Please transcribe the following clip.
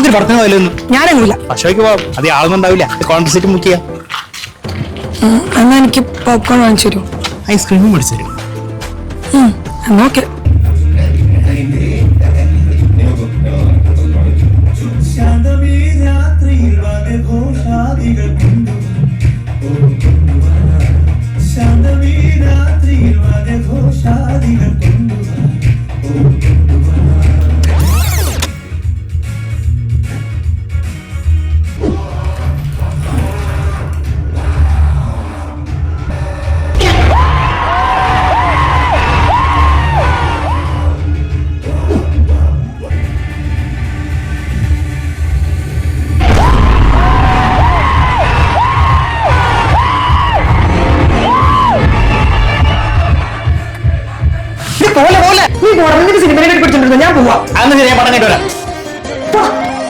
നമുക്കൊരു പറഞ്ഞു പോയാലൊന്നും ഞാനൊന്നുമില്ല അശോയ്ക്ക് പോവാം അത് ആളൊന്നും ഉണ്ടാവില്ല കോൺട്രസെറ്റ് ബുക്ക് ചെയ്യാം. എന്നാ എനിക്ക് പോപ്കോൺ വാങ്ങിച്ചു തരൂ ഐസ്ക്രീമും മേടിച്ചു തരും. എന്നാ ഓക്കെ പോലെ പോലെ. നീ ഗവൺമെന്റ് സിനിമയെ പിടിച്ചിട്ടുണ്ട് ഞാൻ പോവാ. അന്ന് ശരി ഞാൻ പടം കേട്ടു